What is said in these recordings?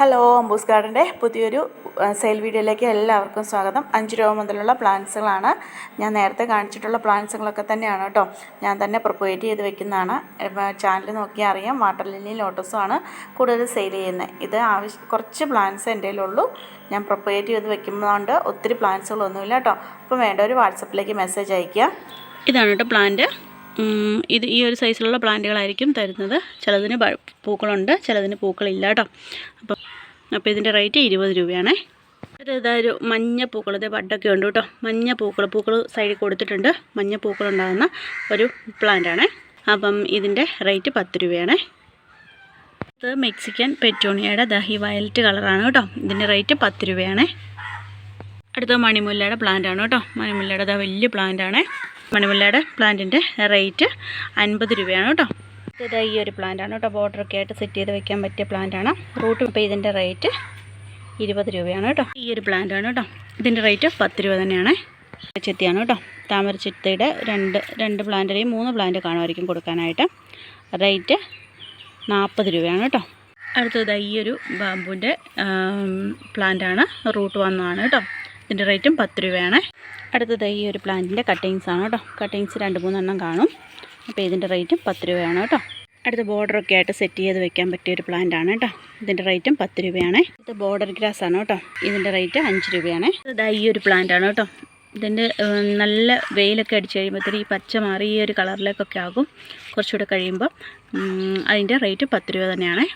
Hello അമ്പൂസ് ഗാർഡന്റെ പുതിയൊരു sale വീഡിയോയിലേക്ക് എല്ലാവർക്കും സ്വാഗതം. അഞ്ച് രൂപ മുതലുള്ള പ്ലാന്റ്സുകളാണ് ഞാൻ നേരത്തെ കാണിച്ചിട്ടുള്ള പ്ലാന്റ്സുകളൊക്കെ തന്നെയാണ് കേട്ടോ. ഞാൻ തന്നെ പ്രൊപ്പറേറ്റ് ചെയ്ത് വെക്കുന്നതാണ്. ചാനൽ നോക്കിയാൽ അറിയാം വാട്ടർ ലില്ലി ലോട്ടസും ആണ് കൂടുതൽ സെയിൽ ചെയ്യുന്നത് ഇത് ആവശ്യം കുറച്ച് പ്ലാന്റ്സ് എന്റെ കയ്യിലുള്ളൂ. ഞാൻ പ്രൊപ്പറേറ്റ് ചെയ്ത് വെക്കുന്നതുകൊണ്ട് ഒത്തിരി പ്ലാന്റ്സുകളൊന്നുമില്ല കേട്ടോ. അപ്പോൾ ഒരു വാട്സപ്പിലേക്ക് മെസ്സേജ് അയയ്ക്കുക ഇതാണ് കേട്ടോ പ്ലാന്റ് ഇത് ഈ ഒരു സൈസിലുള്ള പ്ലാന്റുകളായിരിക്കും തരുന്നത്. ചിലതിന് പൂക്കളുണ്ട് ചിലതിന് പൂക്കളില്ല കേട്ടോ. അപ്പോൾ അപ്പോൾ ഇതിന്റെ റേറ്റ് ഇരുപത് രൂപയാണേ. ഒരു മഞ്ഞ പൂക്കൾ ഇത് ബഡൊക്കെ ഉണ്ട് കേട്ടോ. മഞ്ഞ പൂക്കൾ പൂക്കൾ സൈഡിൽ കൊടുത്തിട്ടുണ്ട്. മഞ്ഞ പൂക്കൾ പൂക്കളുണ്ടാകുന്ന ഒരു പ്ലാന്റാണ് അപ്പം ഇതിന്റെ റേറ്റ് പത്ത് രൂപയാണേ. ഇത് മെക്സിക്കൻ പെറ്റോണിയയുടെ ദഹി വയലറ്റ് കളറാണ് കേട്ടോ. ഇതിന്റെ റേറ്റ് പത്ത് രൂപയാണേ. അടുത്ത മണിമുല്ലയുടെ പ്ലാന്റ് ആണ് കേട്ടോ. മണിമുല്ലയുടെ വലിയ പ്ലാന്റ് ആണ്. മണിമുല്ലയുടെ പ്ലാന്റിന്റെ റേറ്റ് അൻപത് രൂപയാണ് കേട്ടോ. ഇത് ഈ ഒരു പ്ലാന്റാണ് കേട്ടോ. ബോർഡറൊക്കെ ആയിട്ട് സെറ്റ് ചെയ്ത് വെക്കാൻ പറ്റിയ പ്ലാന്റാണ്. റൂട്ട് ഇപ്പോൾ ഇതിന്റെ റേറ്റ് ഇരുപത് രൂപയാണ് കേട്ടോ. ഈ ഒരു പ്ലാന്റ് ആണ് കേട്ടോ. ഇതിന്റെ റേറ്റ് പത്ത് രൂപ തന്നെയാണ്. ചെത്തിയാണ് കേട്ടോ. താമര ചെത്തിയുടെ രണ്ട് രണ്ട് പ്ലാന്റിലെയും മൂന്ന് പ്ലാന്റ് കാണുമായിരിക്കും കൊടുക്കാനായിട്ട്. റേറ്റ് നാൽപ്പത് രൂപയാണ് കേട്ടോ. അടുത്തത് ഈ ഒരു ബാമ്പുവിന്റെ പ്ലാന്റാണ്. റൂട്ട് വന്നതാണ് കേട്ടോ. ഇതിന്റെ റേറ്റും പത്ത് രൂപയാണ്. അടുത്തത് ഈ ഒരു പ്ലാന്റിന്റെ കട്ടിങ്സ് ആണ് കേട്ടോ. കട്ടിങ്സ് രണ്ട് മൂന്നെണ്ണം കാണും. അപ്പോൾ ഇതിന്റെ റേറ്റും പത്ത് രൂപയാണ് കേട്ടോ. അടുത്ത ബോർഡറൊക്കെ ആയിട്ട് സെറ്റ് ചെയ്ത് വെക്കാൻ പറ്റിയ ഒരു പ്ലാന്റ് ആണ് കേട്ടോ. ഇതിന്റെ റേറ്റും പത്ത് രൂപയാണ്. അടുത്ത ബോർഡർ ഗ്രാസ് ആണ് കേട്ടോ. ഇതിന്റെ റേറ്റ് അഞ്ച് രൂപയാണ്. അത് ഈ ഒരു പ്ലാന്റ് ആണ് കേട്ടോ. ഇതിന്റെ നല്ല വെയിലൊക്കെ അടിച്ച് കഴിയുമ്പോഴത്തേന് ഈ പച്ച മാറി ഈ ഒരു കളറിലേക്കൊക്കെ ആകും. കുറച്ചുകൂടെ കഴിയുമ്പോൾ അതിന്റെ റേറ്റ് പത്ത് രൂപ തന്നെയാണ്.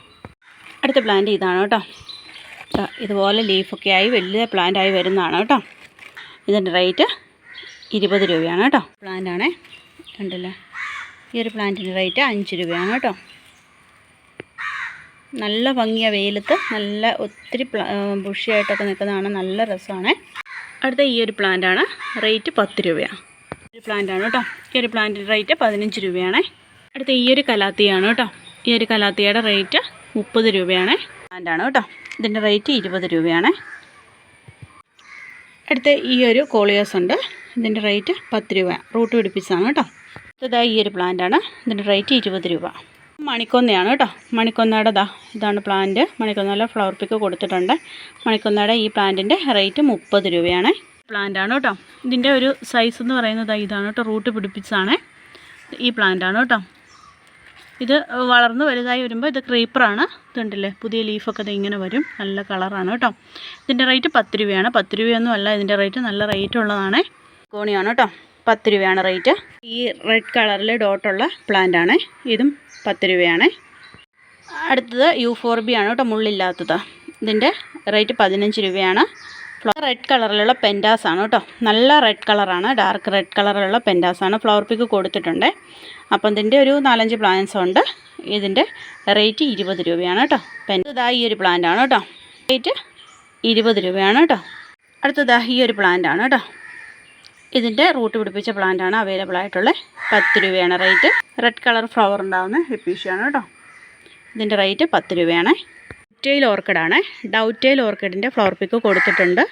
അടുത്ത പ്ലാന്റ് ഇതാണ് കേട്ടോ. ഇതുപോലെ ലീഫൊക്കെ ആയി വലിയ പ്ലാന്റ് ആയി വരുന്നതാണ് കേട്ടോ. ഇതിന്റെ റേറ്റ് ഇരുപത് രൂപയാണ് കേട്ടോ. പ്ലാന്റ് ആണേ. കണ്ടില്ലേ? ഈ ഒരു പ്ലാന്റിന്റെ റേറ്റ് അഞ്ച് രൂപയാണ് കേട്ടോ. നല്ല ഭംഗിയ വെയിലത്ത്. നല്ല ഒത്തിരി ബുഷിയായിട്ടൊക്കെ നിൽക്കുന്നതാണ്. നല്ല രസമാണ്. അടുത്ത ഈ ഒരു പ്ലാന്റ് ആണ്. റേറ്റ് പത്ത് രൂപയാണ് ഒരു പ്ലാന്റാണ് കേട്ടോ. ഈ ഒരു പ്ലാന്റിന്റെ റേറ്റ് പതിനഞ്ച് രൂപയാണ്. അടുത്ത ഈ ഒരു കലാത്തിയാണ് കേട്ടോ. ഈ ഒരു കലാത്തിയുടെ റേറ്റ് മുപ്പത് രൂപയാണ്. പ്ലാന്റാണ് കേട്ടോ. ഇതിന്റെ റേറ്റ് ഇരുപത് രൂപയാണ്. അടുത്ത ഈ ഒരു കോളിയോസ് ഉണ്ട്. ഇതിന്റെ റേറ്റ് പത്ത് രൂപ. റൂട്ട് പിടിപ്പിച്ചാണ് കേട്ടോ. അടുത്തതായി ഈ ഒരു പ്ലാന്റ് ആണ്. ഇതിന്റെ റേറ്റ് ഇരുപത് രൂപ. മണിക്കൊന്നയാണ് കേട്ടോ. മണിക്കൊന്നയുടെ ദാ ഇതാണ് പ്ലാന്റ് മണിക്കൊന്നയുടെ ഫ്ലവർ പിക്ക് കൊടുത്തിട്ടുണ്ട്. മണിക്കൊന്നയുടെ ഈ പ്ലാന്റിന്റെ റേറ്റ് മുപ്പത് രൂപയാണ്. പ്ലാന്റ് ആണ് കേട്ടോ. ഇതിന്റെ ഒരു സൈസ് എന്ന് പറയുന്നത് ഇതാണ് കേട്ടോ. റൂട്ട് പിടിപ്പിച്ചാണ് ഈ പ്ലാന്റ് ആണ് കേട്ടോ. ഇത് വളർന്ന് വലുതായി വരുമ്പോൾ ഇത് ക്രീപ്പറാണ്. ഇതുണ്ടല്ലേ? പുതിയ ലീഫൊക്കെ ഇത് ഇങ്ങനെ വരും. നല്ല കളറാണ് കേട്ടോ. ഇതിന്റെ റേറ്റ് പത്ത് രൂപയാണ്. പത്ത് രൂപയൊന്നും അല്ല. ഇതിന്റെ റേറ്റ് നല്ല റേറ്റ് ഉള്ളതാണ്. കോണിയാണ് കേട്ടോ. പത്ത് രൂപയാണ് റേറ്റ്. ഈ റെഡ് കളറിൽ ഡോട്ടുള്ള പ്ലാന്റ് ആണ്. ഇതും പത്ത് രൂപയാണ്. അടുത്തത് യു ഫോർ ബി ആണ് കേട്ടോ. മുള്ളില്ലാത്തത്. ഇതിന്റെ റേറ്റ് പതിനഞ്ച് രൂപയാണ്. ഫ്ലവർ റെഡ് കളറിലുള്ള പെന്റാസ് ആണ് കേട്ടോ നല്ല റെഡ് കളറാണ് ഡാർക്ക് റെഡ് കളറിലുള്ള പെന്റാസ് ആണ് ഫ്ലവർ പിക്ക് കൊടുത്തിട്ടുണ്ട്. അപ്പം ഇതിന്റെ ഒരു നാലഞ്ച് പ്ലാന്റ്സ് ഉണ്ട്. ഇതിന്റെ റേറ്റ് ഇരുപത് രൂപയാണ് കേട്ടോ പെൻ ഈ ഒരു പ്ലാന്റ് ആണ് കേട്ടോ റേറ്റ് ഇരുപത് രൂപയാണ് കേട്ടോ അടുത്തതാ ഈ ഒരു പ്ലാന്റ് ആണ് കേട്ടോ ഇതിന്റെ റൂട്ട് പിടിപ്പിച്ച പ്ലാന്റ് ആണ് അവൈലബിൾ ആയിട്ടുള്ളത് പത്ത് രൂപയാണ് റേറ്റ് റെഡ് കളർ ഫ്ലവർ ഉണ്ടാകുന്ന ഹിപ്പീഷ്യാണ് കേട്ടോ ഇതിന്റെ റേറ്റ് പത്ത് രൂപയാണ്. ഡൗറ്റെയിൽ ഓർക്കിഡാണ്. ഡൗറ്റെയിൽ ഓർക്കിഡിന്റെ ഫ്ലവർ പിക്ക് കൊടുത്തിട്ടുണ്ട്.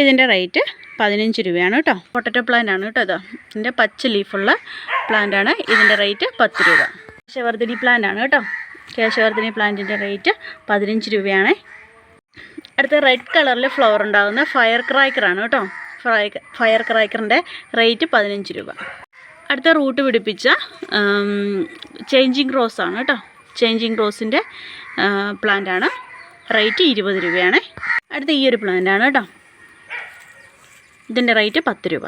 ഇതിന്റെ റേറ്റ് പതിനഞ്ച് രൂപയാണ് കേട്ടോ. പൊട്ടറ്റോ പ്ലാന്റ് ആണ് കേട്ടോ ഇത്. ഇതിന്റെ പച്ച ലീഫുള്ള പ്ലാന്റ് ആണ്. ഇതിന്റെ റേറ്റ് പത്ത് രൂപ. കേശവർദ്ധിനി പ്ലാന്റ് ആണ് കേട്ടോ. കേശവർദ്ധിനി പ്ലാന്റിന്റെ റേറ്റ് പതിനഞ്ച് രൂപയാണ്. അടുത്ത റെഡ് കളറിൽ ഫ്ലവർ ഉണ്ടാകുന്ന ഫയർ ക്രാക്കറാണ് കേട്ടോ. ഫയർ ക്രാക്കറിന്റെ റേറ്റ് പതിനഞ്ച് രൂപ. അടുത്ത റൂട്ട് പിടിപ്പിച്ച ചേഞ്ചിങ് റോസ് ആണ് കേട്ടോ. ചേഞ്ചിങ് റോസിന്റെ പ്ലാന്റ് ആണ് റേറ്റ് ഇരുപത് രൂപയാണ്. അടുത്ത ഈ ഒരു പ്ലാന്റ് ആണ് കേട്ടോ. ഇതിന്റെ റേറ്റ് പത്ത് രൂപ.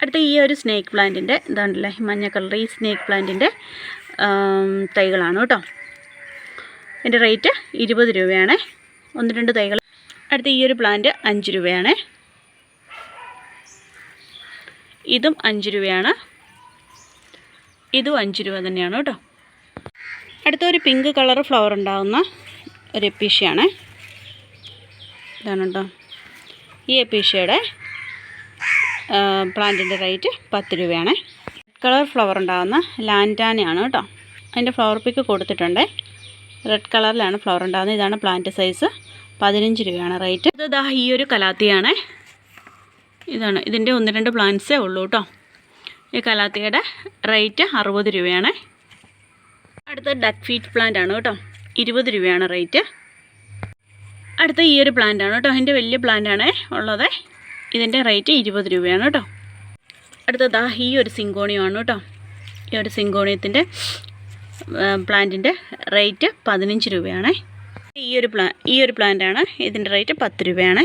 അടുത്ത ഈ ഒരു സ്നേക്ക് പ്ലാന്റിന്റെ ഇതാണല്ലേ മഞ്ഞ കളർ ഈ സ്നേക്ക് പ്ലാന്റിന്റെ തൈകളാണ് കേട്ടോ. ഇതിന്റെ റേറ്റ് ഇരുപത് രൂപയാണ്. ഒന്ന് രണ്ട് തൈകൾ. അടുത്ത ഈ ഒരു പ്ലാന്റ് അഞ്ച് രൂപയാണ്. ഇതും അഞ്ച് രൂപയാണ്. ഇതും അഞ്ച് രൂപ തന്നെയാണ് കേട്ടോ. അടുത്ത ഒരു പിങ്ക് കളർ ഫ്ലവർ ഉണ്ടാകുന്ന ഒരു എപ്പീഷ്യയാണ് ഇതാണ് ഈ എപ്പീഷ്യയുടെ പ്ലാന്റിന്റെ റേറ്റ് പത്ത് രൂപയാണ്. റെഡ് കളർ ഫ്ലവർ ഉണ്ടാകുന്ന ലാന്റാനയാണ് കേട്ടോ. അതിന്റെ ഫ്ലവർ പിക്ക് കൊടുത്തിട്ടുണ്ട്. റെഡ് കളറിലാണ് ഫ്ലവർ ഉണ്ടാകുന്നത് ഇതാണ് പ്ലാന്റ് സൈസ് പതിനഞ്ച് രൂപയാണ് റേറ്റ് ഇത് ദാ ഈ ഒരു കലാത്തിയാണ്. ഇതാണ് ഇതിന്റെ ഒന്ന് രണ്ട് പ്ലാന്റ്സേ ഉള്ളൂ കേട്ടോ. ഈ കലാത്തിയുടെ റേറ്റ് അറുപത് രൂപയാണ്. അടുത്ത ഡക്ക് ഫീറ്റ് പ്ലാന്റ് ആണ് കേട്ടോ. ഇരുപത് രൂപയാണ് റേറ്റ് അടുത്ത ഈ ഒരു പ്ലാന്റ് ആണ് കേട്ടോ. അതിന്റെ വലിയ പ്ലാന്റ് പ്ലാന്റാണ് ഉള്ളത്. ഇതിന്റെ റേറ്റ് ഇരുപത് രൂപയാണ് കേട്ടോ. അടുത്തതാ ഈ ഒരു സിങ്കോണിയമാണ് കേട്ടോ. ഈ ഒരു സിങ്കോണിയത്തിന്റെ പ്ലാന്റിന്റെ റേറ്റ് പതിനഞ്ച് രൂപയാണ്. ഈ ഒരു പ്ലാ ഈ ഒരു പ്ലാന്റാണ് ഇതിന്റെ റേറ്റ് പത്ത് രൂപയാണ്.